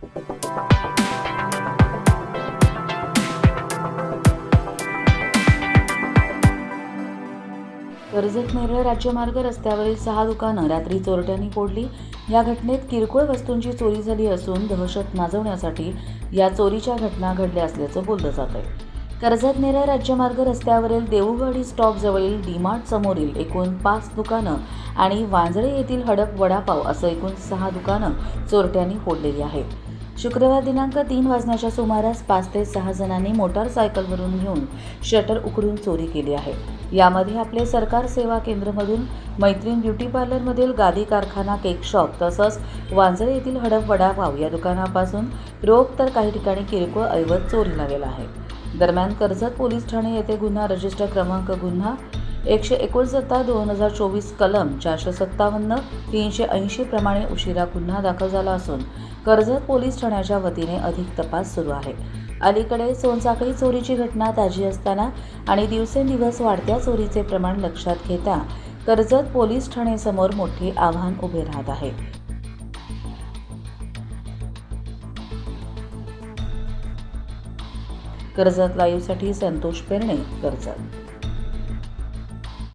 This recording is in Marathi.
कर्जत नेरळ राज्यमार्ग रस्त्यावरील सहा दुकानं रात्री चोरट्यांनी फोडली. या घटनेत किरकोळ वस्तूंची चोरी झाली असून दहशत माजवण्यासाठी या चोरीच्या घटना घडल्या असल्याचं बोललं जात आहे. कर्जत नेरळ राज्यमार्ग रस्त्यावरील देऊळवाडी स्टॉप जवळील डीमार्ट समोरील एकूण पाच दुकानं आणि वांजळे येथील हडप वडापाव असं एकूण सहा दुकानं चोरट्यांनी फोडलेली आहेत. शुक्रवार दिनांक तीन वाजण्याच्या सुमारास पाच ते सहा जणांनी मोटारसायकलवरून घेऊन शटर उकडून चोरी केली आहे. यामध्ये आपले सरकार सेवा केंद्रमधून मैत्रीण ब्युटी पार्लरमधील गादी कारखाना केक शॉप तसंच वांजरे येथील हडप वडापाव या दुकानापासून रोख तर काही ठिकाणी किरकोळ ऐवज चोरीला गेला आहे. दरम्यान कर्जत पोलीस ठाणे येथे गुन्हा रजिस्टर क्रमांक गुन्हा एकशे एकोणसत्तर दोन हजार चोवीस कलम चारशे सत्तावन्न तीनशे ऐंशी प्रमाणे उशिरा गुन्हा दाखल झाला असून कर्जत पोलीस ठाण्याच्या वतीने अधिक तपास सुरू आहे. अलीकडे सोनसाखळी चोरीची घटना ताजी असताना आणि दिवसेंदिवस वाढत्या चोरीचे प्रमाण लक्षात घेता कर्जत पोलीस ठाणेसमोर मोठे आव्हान उभे राहत आहे. कर्जत लाईव्हसाठी संतोष पेरणे कर्जत.